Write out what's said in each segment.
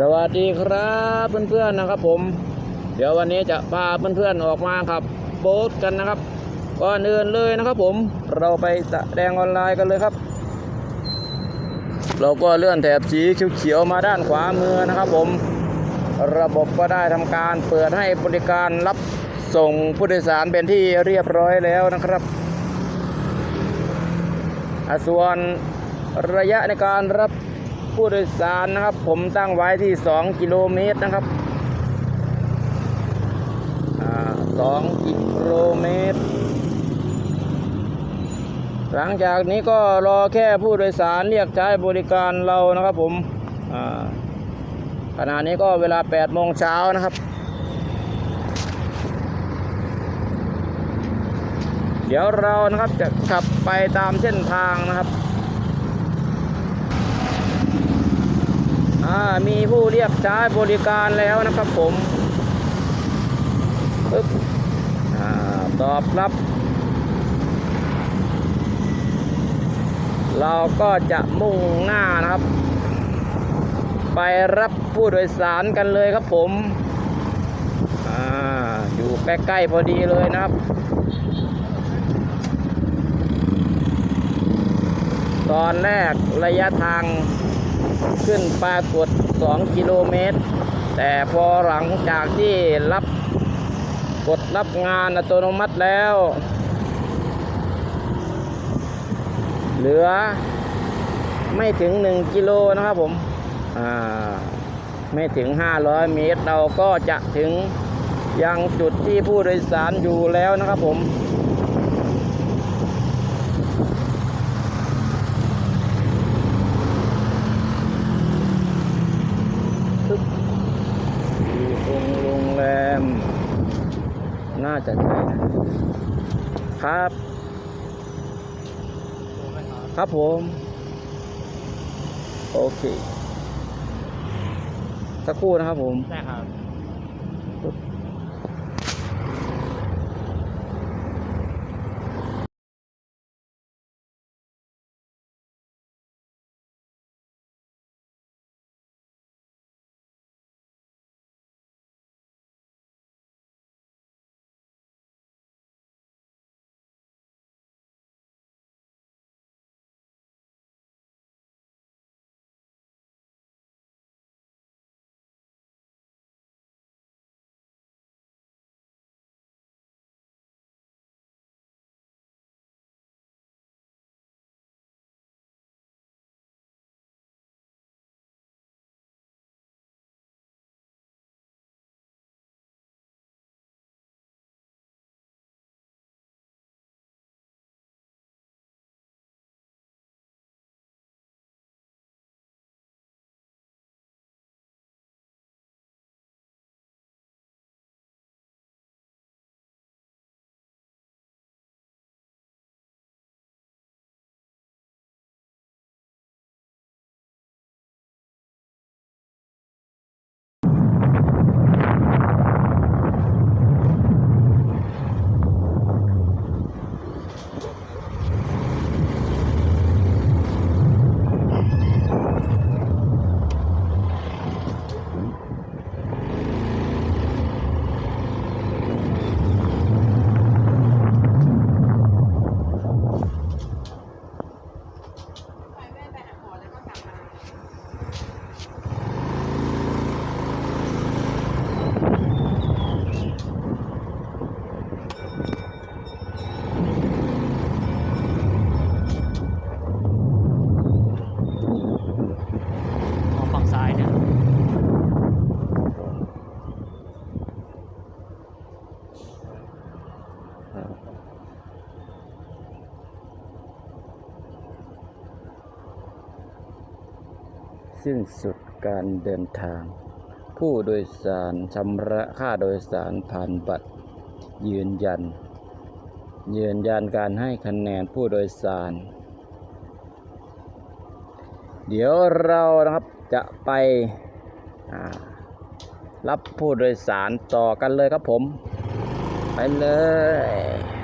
สวัสดีครับเพื่อนๆนะครับ ผม เดี๋ยววันนี้จะพาเพื่อนๆออกมาครับโบ๊ทกันนะครับก่อนอื่นเลยนะครับ ผมเราไปแสดงออนไลน์กันเลยครับ เราก็เลื่อนแถบสีเขียวๆมาด้านขวามือนะครับ ผม ระบบก็ได้ทำการเปิดให้บริการรับส่งผู้โดยสารเป็นที่เรียบร้อยแล้วนะครับส่วนระยะในการรับ ผู้โดยสารนะครับ ผมตั้งไว้ที่ 2 กิโลเมตรนะครับสอ่า2กิโลเมตร หลังจากนี้ก็รอแค่ผู้โดยสารเรียกใช้บริการเรานะครับผมขณะนี้ก็เวลา8โมงเช้านะครับ เดี๋ยวเรานะครับจะขับไปตามเส้นทางนะครับ อ่า มีผู้เรียกใช้บริการแล้วนะครับผมปึ๊บตอบรับ เราก็จะมุ่งหน้านะครับ ไปรับผู้โดยสารกันเลยครับผมออยู่ใกล้ๆพอดีเลยนะครับ ตอนแรกระยะทาง ขึ้นปรากฏ2กิโลเมตร แต่พอหลังจากที่รับกดรับงานอัตโนมัติแล้ว เหลือไม่ถึง 1 กิโลนะครับผมไม่ถึง 500 เมตร เราก็จะถึงยังจุดที่ผู้โดยสารอยู่แล้วนะครับผม ปึ๊บอยู่ตรงโรงแรม น่าจะใช่นะครับ ครับผม โอเค สักครู่นะครับผมใช่ครับ สิ้นสุดการเดินทาง ผู้โดยสารชำระค่าโดยสารผ่านบัตร ยืนยัน ยืนยันการให้คะแนนผู้โดยสาร เดี๋ยวเรานะครับจะไปรับผู้โดยสารต่อกันเลยครับผม ไปเลย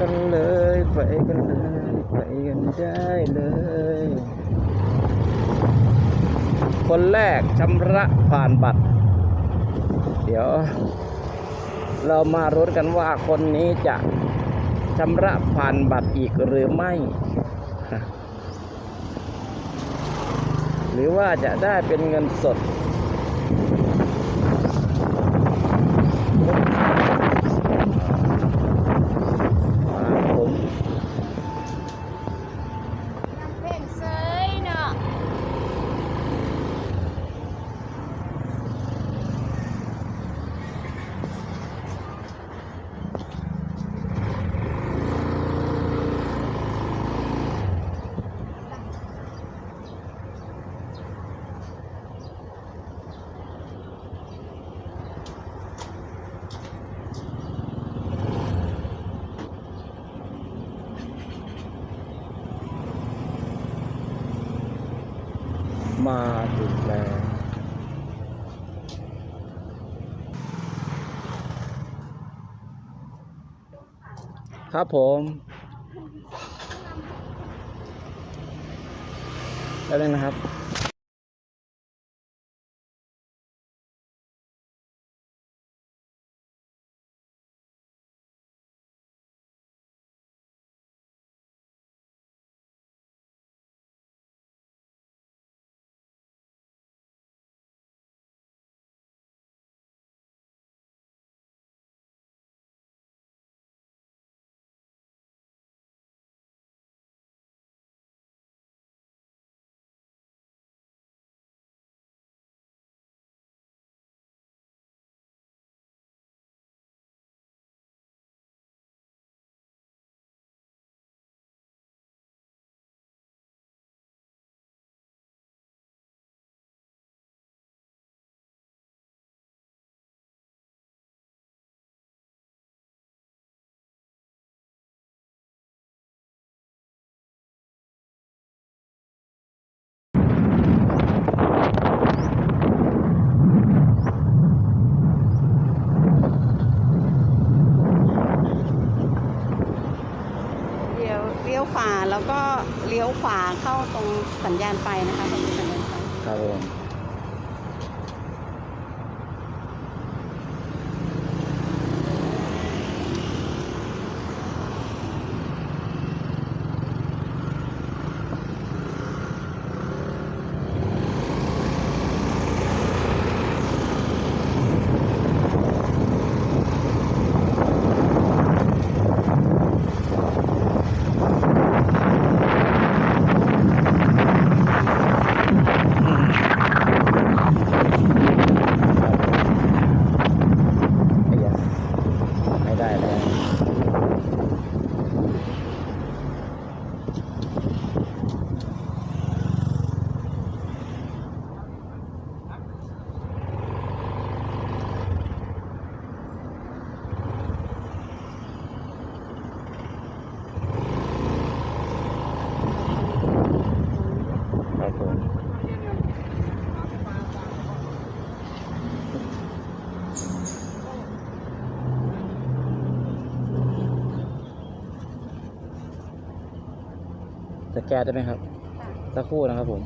กันเลย ไปกันเลยไปกันได้เลย คนแรกชำระผ่านบัตร เดี๋ยว เรามารุ้นกันว่าคนนี้จะชำระผ่านบัตรอีกหรือไม่ หรือว่าจะได้เป็นเงินสด ครับผม เพ่งเซยเนาะ มาถึงแล้วครับผมแล้วนึงนะครับ แล้วก็เลี้ยวขวาเข้าตรงสัญญาณไฟนะคะตรงสัญญาณไฟ ครับผม แก้ได้ไหมครับ สักครู่นะครับผม